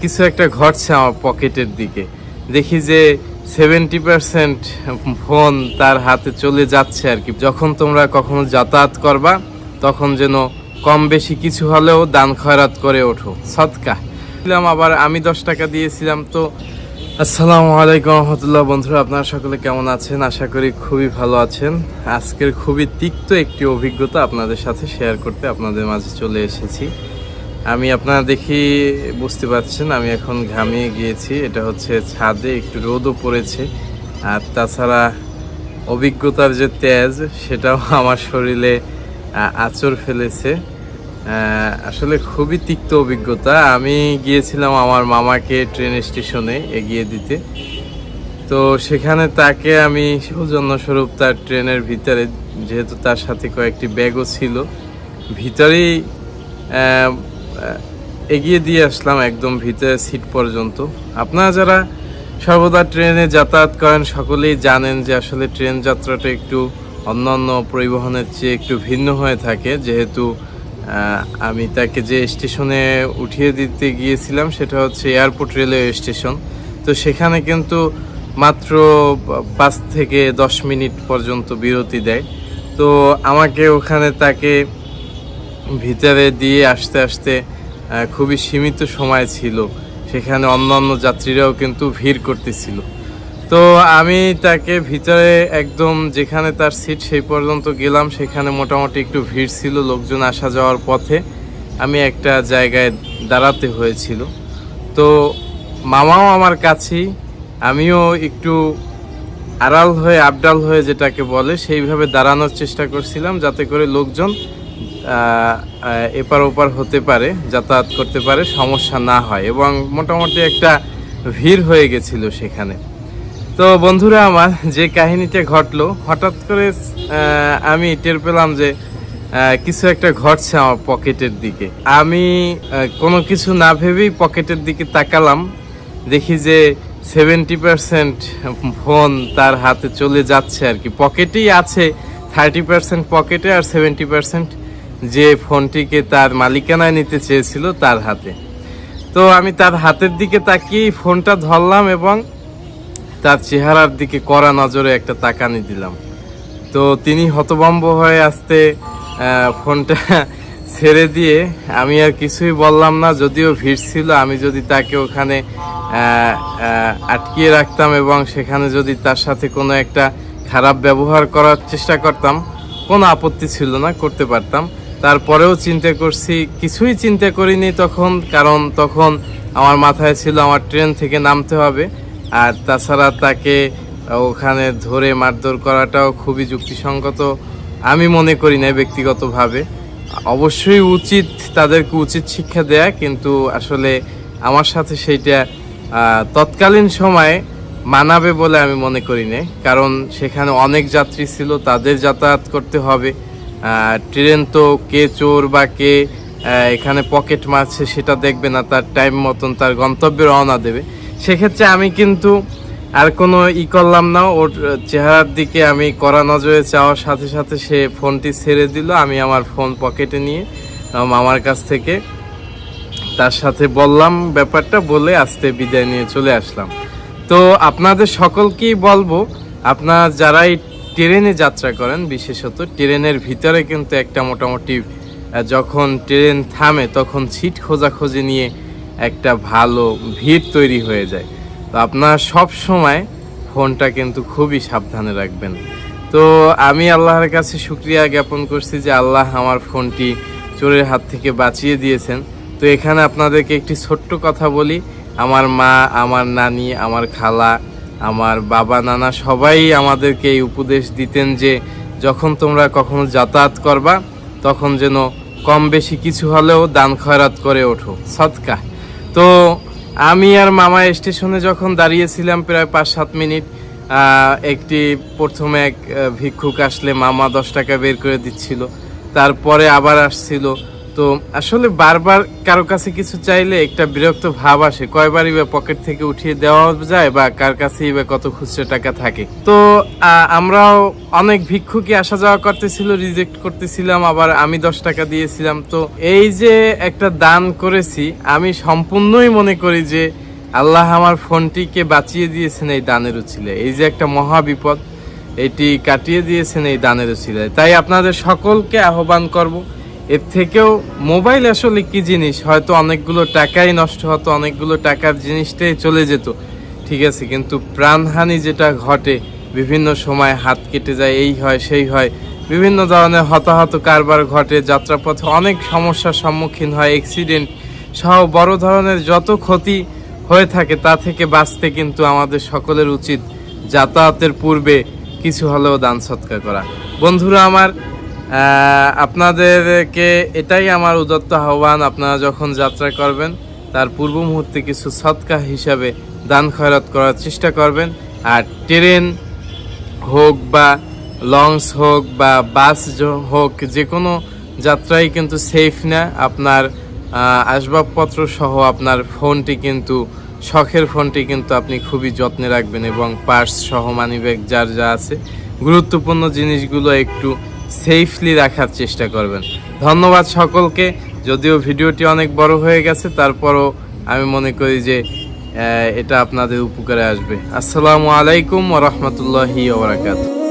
কিছু একটা ঘটছে আমার পকেটের দিকে। দেখি যে সেভেন্টি পার্সেন্ট ফোন তার হাতে চলে যাচ্ছে আর কি। যখন তোমরা কখনো যাতায়াত করবা, তখন যেন কম বেশি কিছু হলেও দান খয়রাত করে ওঠো। সৎকা। ছিলাম আবার আমি দশ টাকা দিয়েছিলাম, তো আসসালামু আলাইকুম রহমতুল্লাহ। বন্ধুরা, আপনারা সকলে কেমন আছেন? আশা করি খুবই ভালো আছেন। আজকের খুবই তিক্ত একটি অভিজ্ঞতা আপনাদের সাথে শেয়ার করতে আপনাদের মাঝে চলে এসেছি। আমি আপনারা দেখি বুঝতে পারছেন আমি এখন ঘামিয়ে গিয়েছি। এটা হচ্ছে ছাদে একটু রোদও পড়েছে। আর তাছাড়া অভিজ্ঞতার যে তেজ সেটাও আমার শরীরে আ, আঁচড় ফেলেছে। আসলে খুবই তিক্ত অভিজ্ঞতা। আমি গিয়েছিলাম আমার মামাকে ট্রেন স্টেশনে এগিয়ে দিতে। তো সেখানে তাকে আমি সৌজন্যস্বরূপ তার ট্রেনের ভিতরে যেহেতু তার সাথে কয়েকটি ব্যাগও ছিল ভিতরেই এগিয়ে দিয়ে আসলাম একদম ভিতরে সিট পর্যন্ত। আপনারা যারা সর্বদা ট্রেনে যাতায়াত করেন, সকলেই জানেন যে আসলে ট্রেন যাত্রাটা একটু অন্যান্য পরিবহনের চেয়ে একটু ভিন্ন হয়ে থাকে। যেহেতু আমি তাকে যে স্টেশনে উঠিয়ে দিতে গিয়েছিলাম, সেটা হচ্ছে এয়ারপোর্ট রেলওয়ে স্টেশন তো সেখানে কিন্তু মাত্র পাঁচ থেকে দশ মিনিট পর্যন্ত বিরতি দেয়। তো আমাকে ওখানে তাকে ভিতরে দিয়ে আসতে আসতে খুবই সীমিত সময় ছিল। সেখানে অন্যান্য যাত্রীরাও কিন্তু ভিড় করতেছিল। তো আমি তাকে ভিতরে একদম যেখানে তার সিট সেই পর্যন্ত গেলাম। সেখানে মোটামুটি একটু ভিড় ছিল, লোকজন আসা যাওয়ার পথে আমি একটা জায়গায় দাঁড়াতে হয়েছিল। তো মামাও আমার কাছেই, আমিও একটু আড়াল হয়ে, আবডাল হয়ে যেটাকে বলে, সেইভাবে দাঁড়ানোর চেষ্টা করছিলাম যাতে করে লোকজন এপার ওপার হতে পারে, যাতায়াত করতে পারে, সমস্যা না হয়। এবং মোটামুটি একটা ভিড় হয়ে গেছিল সেখানে। তো বন্ধুরা আমার, যে কাহিনীটা ঘটলো, হঠাৎ করে আমি টের পেলাম যে কিছু একটা ঘটছে আমার পকেটের দিকে। আমি কোনো কিছু না ভেবেই পকেটের দিকে তাকালাম। দেখি যে সেভেন্টি পার্সেন্ট ফোন তার হাতে চলে যাচ্ছে আর কি। পকেটেই আছে, থার্টি পার্সেন্ট পকেটে আর সেভেন্টি পার্সেন্ট যে ফোনটিকে তার মালিকানায় নিতে চেয়েছিল তার হাতে। তো আমি তার হাতের দিকে তাকিয়ে ফোনটা ধরলাম এবং তার চেহারার দিকে কড়া নজরে একটা তাকানি দিলাম। তো তিনি হতভম্ব হয়ে আসতে ফোনটা ছেড়ে দিয়ে আমি আর কিছুই বললাম না, যদিও ভিড় ছিল, আমি যদি তাকে ওখানে আটকিয়ে রাখতাম এবং সেখানে যদি তার সাথে কোনো একটা খারাপ ব্যবহার করার চেষ্টা করতাম, কোনো আপত্তি ছিল না, করতে পারতাম। তারপরেও চিন্তা করছি, কিছুই চিন্তা করিনি তখন, কারণ তখন আমার মাথায় ছিল আমার ট্রেন থেকে নামতে হবে। আর তাছাড়া তাকে ওখানে ধরে মারধর করাটাও খুবই যুক্তিসঙ্গত। আমি মনে করি না ব্যক্তিগতভাবে। অবশ্যই উচিত তাদেরকে উচিত শিক্ষা দেয়া, কিন্তু আসলে আমার সাথে সেইটা তৎকালীন সময়ে মানাবে বলে আমি মনে করি না কারণ সেখানে অনেক যাত্রী ছিল, তাদের যাতায়াত করতে হবে। ট্রেন তো কে চোর বা কে এখানে পকেট মারছে সেটা দেখবে না, তার টাইম মতন তার গন্তব্যে রওনা দেবে। সেক্ষেত্রে আমি কিন্তু আর কোনো ই করলাম না, ওর চেহারার দিকে আমি কড়া নজরে চাওয়ার সাথে সাথে সে ফোনটি ছেড়ে দিল, আমি আমার ফোন পকেটে নিয়ে মামার কাছ থেকে তার সাথে বললাম ব্যাপারটা বলে আসতে বিদায় নিয়ে চলে আসলাম। তো আপনাদের সকলকেই বলব, আপনারা যারাই ট্রেনে যাত্রা করেন, বিশেষত ট্রেনের ভিতরে কিন্তু একটা মোটামুটি যখন ট্রেন থামে তখন সিট খোঁজাখোঁজি নিয়ে একটা ভালো ভিড় তৈরি হয়ে যায়। তো আপনার সব সময় ফোনটা কিন্তু খুবই সাবধানে রাখবেন। তো আমি আল্লাহর কাছে শুক্রিয়া জ্ঞাপন করছি যে আল্লাহ আমার ফোনটি চোরের হাত থেকে বাঁচিয়ে দিয়েছেন। তো এখানে আপনাদেরকে একটি ছোট্ট কথা বলি। আমার মা, আমার নানি, আমার খালা আমার বাবা, নানা সবাই আমাদেরকে এই উপদেশ দিতেন যে যখন তোমরা কখনো যাতায়াত করবা, তখন যেন কম বেশি কিছু হলেও দান খয়রাত করে ওঠো। সৎকা তো আমি আর মামা স্টেশনে যখন দাঁড়িয়েছিলাম প্রায় পাঁচ সাত মিনিট একটি প্রথমে এক ভিক্ষুক আসলে মামা দশ টাকা বের করে দিচ্ছিল। তারপরে আবার আসছিল তো আসলে বারবার কারও কাছে কিছু চাইলে একটা বিরক্ত ভাব আসে, কয়বারই বা পকেট থেকে উঠিয়ে দেওয়া যায় বা কার কাছেই বা কত খুচরো টাকা থাকে। তো আমরাও অনেক ভিক্ষুকে আসা যাওয়া করতেছিল রিজেক্ট করতেছিলাম, আবার আমি দশ টাকা দিয়েছিলাম। তো এই যে একটা দান করেছি, আমি সম্পূর্ণই মনে করি যে আল্লাহ আমার ফোনটিকে বাঁচিয়ে দিয়েছেন এই দানের উচিলে। এই যে একটা মহা বিপদ, এটি কাটিয়ে দিয়েছেন এই দানের উচিলায় তাই আপনাদের সকলকে আহ্বান করব এর থেকেও মোবাইল আসলে কি জিনিস? হয়তো অনেকগুলো টাকাই নষ্ট হতো, অনেকগুলো টাকার জিনিসটাই চলে যেত। ঠিক আছে, কিন্তু প্রাণহানি যেটা ঘটে, বিভিন্ন সময় হাত কেটে যায়, এই হয়, সেই হয়, বিভিন্ন ধরনের হতাহত কারবার ঘটে, যাত্রাপথে অনেক সমস্যার সম্মুখীন হয় অ্যাক্সিডেন্ট সহ বড় ধরনের যত ক্ষতি হয়ে থাকে, তা থেকে বাঁচতে কিন্তু আমাদের সকলের উচিত যাতায়াতের পূর্বে কিছু হলেও দান সৎকার করা। বন্ধুরা আমার আপনাদেরকে এটাই আমার উদত্ত আহ্বান, আপনারা যখন যাত্রা করবেন, তার পূর্ব মুহূর্তে কিছু সৎকা হিসাবে দান খয়রাত করার চেষ্টা করবেন। আর ট্রেন হোক বা লঞ্চ হোক বা বাস হোক, যে কোনো যাত্রাই কিন্তু সেফ না। আপনার আসবাবপত্র সহ আপনার ফোনটি কিন্তু, শখের ফোনটি কিন্তু আপনি খুবই যত্নে রাখবেন এবং পার্স সহ মানিব্যাগ যার যা আছে। গুরুত্বপূর্ণ জিনিসগুলো একটু সেফলি রাখার চেষ্টা করবেন। ধন্যবাদ সকলকে। যদিও ভিডিওটি অনেক বড় হয়ে গেছে, তারপরও আমি মনে করি যে এটা আপনাদের উপকারে আসবে। আসসালামু আলাইকুম ওরহমতুল্লাহি ওবরাকাতু